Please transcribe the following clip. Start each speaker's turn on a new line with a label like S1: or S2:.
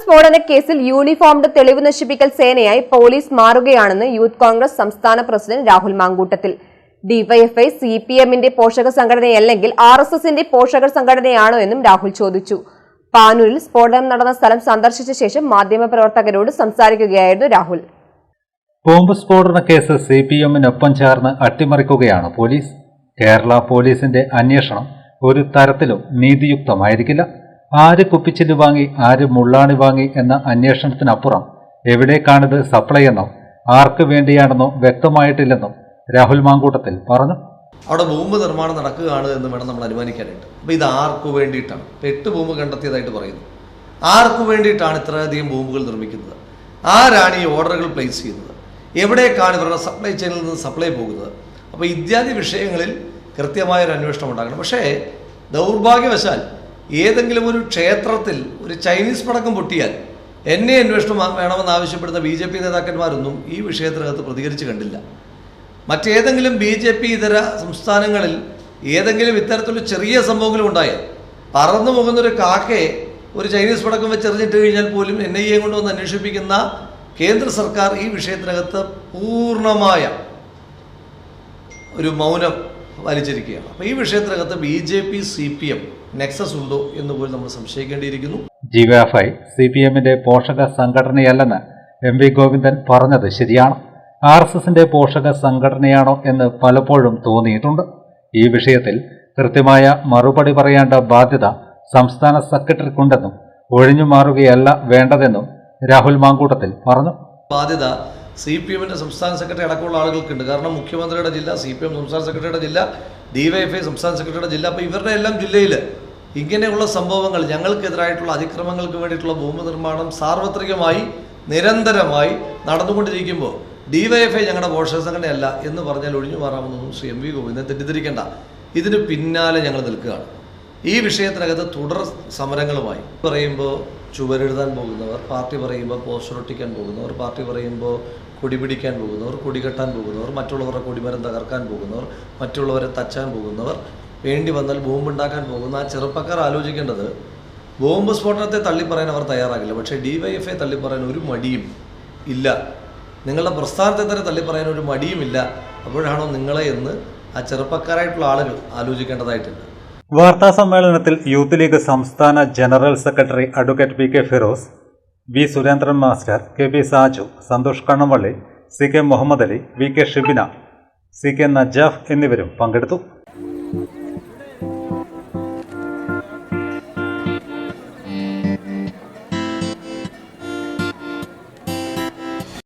S1: സ്ഫോടന കേസിൽ യൂണിഫോംഡ് തെളിവ് നശിപ്പിക്കൽ സേനയായി പോലീസ് മാറുകയാണെന്ന് യൂത്ത് കോൺഗ്രസ് സംസ്ഥാന president Rahul Mamkootathil. DYFI C P എമ്മിന്റെ പോഷക സംഘടനയല്ലെങ്കിൽ ആർ എസ് എസിന്റെ പോഷക സംഘടനയാണോ എന്നും രാഹുൽ ചോദിച്ചു. പാനൂരിൽ സ്ഫോടനം നടന്ന സ്ഥലം സന്ദർശിച്ച ശേഷം മാധ്യമപ്രവർത്തകരോട് സംസാരിക്കുകയായിരുന്നു രാഹുൽ.
S2: ബോംബ് സ്ഫോടന കേസ് സി പി എമ്മിനൊപ്പം ചേർന്ന് അട്ടിമറിക്കുകയാണ് പോലീസ്. കേരള പോലീസിന്റെ അന്വേഷണം ഒരു തരത്തിലും നീതിയുക്തമായിരിക്കില്ല. ആര് കുപ്പിച്ചിൽ വാങ്ങി ആര് മുള്ളാണി വാങ്ങി എന്ന അന്വേഷണത്തിനപ്പുറം എവിടേക്കാണിത് സപ്ലൈ എന്നോ ആർക്ക് വേണ്ടിയാണെന്നോ വ്യക്തമായിട്ടില്ലെന്നും രാഹുൽ മാങ്കൂട്ടത്തിൽ പറഞ്ഞു.
S3: അവിടെ ബോംബ് നിർമ്മാണം നടക്കുകയാണ് എന്ന് വേണം നമ്മൾ അനുമാനിക്കാനായിട്ട്. അപ്പോൾ ഇത് ആർക്കു വേണ്ടിയിട്ടാണ്? ഇപ്പോൾ എട്ട് ബോംബ് കണ്ടെത്തിയതായിട്ട് പറയുന്നു. ആർക്കു വേണ്ടിയിട്ടാണ് ഇത്രയധികം ബോംബുകൾ നിർമ്മിക്കുന്നത്? ആരാണ് ഈ ഓർഡറുകൾ പ്ലേസ് ചെയ്യുന്നത്? എവിടേക്കാണ് ഇവരുടെ സപ്ലൈ ചെയിനിൽ നിന്ന് സപ്ലൈ പോകുന്നത്? അപ്പോൾ ഇത്യാദി വിഷയങ്ങളിൽ കൃത്യമായൊരു അന്വേഷണം ഉണ്ടാകണം. പക്ഷേ ദൗർഭാഗ്യവശാൽ ഏതെങ്കിലും ഒരു ക്ഷേത്രത്തിൽ ഒരു ചൈനീസ് പടക്കം പൊട്ടിയാൽ എന്നെ അന്വേഷണം വേണമെന്ന് ആവശ്യപ്പെടുന്ന ബി ജെ പി നേതാക്കന്മാരൊന്നും ഈ വിഷയത്തിനകത്ത് പ്രതികരിച്ച് കണ്ടില്ല. മറ്റേതെങ്കിലും ബി ജെ പി ഇതര സംസ്ഥാനങ്ങളിൽ ഏതെങ്കിലും ഇത്തരത്തിലൊരു ചെറിയ സംഭവങ്ങളും ഉണ്ടായാൽ പറന്നു പോകുന്നൊരു കാക്കയെ ഒരു ചൈനീസ് പടക്കം വെച്ചെറിഞ്ഞിട്ട് കഴിഞ്ഞാൽ പോലും എൻ ഐ എ കൊണ്ടുവന്ന് അന്വേഷിപ്പിക്കുന്ന കേന്ദ്ര സർക്കാർ ഈ വിഷയത്തിനകത്ത് പൂർണമായ ഒരു മൗനം വലിച്ചിരിക്കുകയാണ്. അപ്പോൾ ഈ വിഷയത്തിനകത്ത് B J P C P M nexus ഉണ്ടോ എന്ന് പോലും നമ്മൾ സംശയിക്കേണ്ടിയിരിക്കുന്നു.
S2: ജിവാഫൈ സി പി എമ്മിന്റെ പോഷക സംഘടനയല്ലെന്ന് എം വി ഗോവിന്ദൻ പറഞ്ഞത് ശരിയാണ്. ആർ എസ് എസിന്റെ പോഷക സംഘടനയാണോ എന്ന് പലപ്പോഴും തോന്നിയിട്ടുണ്ട്. ഈ വിഷയത്തിൽ കൃത്യമായ മറുപടി പറയേണ്ട ബാധ്യത സംസ്ഥാന സെക്രട്ടറിക്കുണ്ടെന്നും ഒഴിഞ്ഞു മാറുകയല്ല വേണ്ടതെന്നും രാഹുൽ മാങ്കൂട്ടത്തിൽ പറഞ്ഞു.
S3: ബാധ്യത സി പി എമ്മിന്റെ സംസ്ഥാന സെക്രട്ടറി അടക്കമുള്ള ആളുകൾക്കുണ്ട്. കാരണം മുഖ്യമന്ത്രിയുടെ ജില്ല സി പി എം സംസ്ഥാന സെക്രട്ടറിയുടെ ജില്ല ഡിവൈഎഫ്ഐ സംസ്ഥാന സെക്രട്ടറിയുടെ ജില്ല. അപ്പോൾ ഇവരുടെ എല്ലാം ജില്ലയിൽ ഇങ്ങനെയുള്ള സംഭവങ്ങൾ ഞങ്ങൾക്കെതിരായിട്ടുള്ള അതിക്രമങ്ങൾക്ക് വേണ്ടിയിട്ടുള്ള ഭൂമി നിർമ്മാണം സാർവത്രികമായി നിരന്തരമായി നടന്നുകൊണ്ടിരിക്കുമ്പോൾ ഡിവൈഎഫ്ഐ ഞങ്ങളുടെ പോഷക സംഘടനയല്ല എന്ന് പറഞ്ഞാൽ ഒഴിഞ്ഞു മാറാമെന്നൊന്നും ശ്രീ എം വി ഗോവിന്ദൻ തെറ്റിദ്ധരിക്കേണ്ട. ഇതിന് പിന്നാലെ ഞങ്ങൾ നിൽക്കുകയാണ്. ഈ വിഷയത്തിനകത്ത് തുടർ സമരങ്ങളുമായി പറയുമ്പോൾ ചുവരെഴുതാൻ പോകുന്നവർ പാർട്ടി പറയുമ്പോൾ പോസ്റ്റർ ഒട്ടിക്കാൻ പോകുന്നവർ പാർട്ടി പറയുമ്പോൾ കൊടി പിടിക്കാൻ പോകുന്നവർ കൊടി കെട്ടാൻ പോകുന്നവർ മറ്റുള്ളവരുടെ കൊടിമരം തകർക്കാൻ പോകുന്നവർ മറ്റുള്ളവരെ തച്ചാൻ പോകുന്നവർ വേണ്ടി വന്നാൽ ബോംബ് ഉണ്ടാക്കാൻ പോകുന്ന ആ ചെറുപ്പക്കാർ ആലോചിക്കേണ്ടത് ബോംബ് സ്ഫോടനത്തെ തള്ളിപ്പറയാൻ അവർ തയ്യാറാകില്ല. പക്ഷേ ഡി വൈ എഫ് ഐ തള്ളിപ്പറയാൻ ഒരു മടിയും ഇല്ല. നിങ്ങളുടെ പ്രസ്ഥാനത്തെ തന്നെ തള്ളിപ്പറയാൻ ഒരു മടിയുമില്ല അപ്പോഴാണോ നിങ്ങളെ എന്ന് ആ ചെറുപ്പക്കാരായിട്ടുള്ള ആളുകൾ ആലോചിക്കേണ്ടതായിട്ടുണ്ട്
S2: വാർത്താ സമ്മേളനത്തിൽ യൂത്ത് ലീഗ് സംസ്ഥാന general secretary advocate P K Firoz V Surendran master K P Saju Santhosh Kannavalli C K Muhammad Ali V K Shibina C K Najaf എന്നിവരും പങ്കെടുത്തു.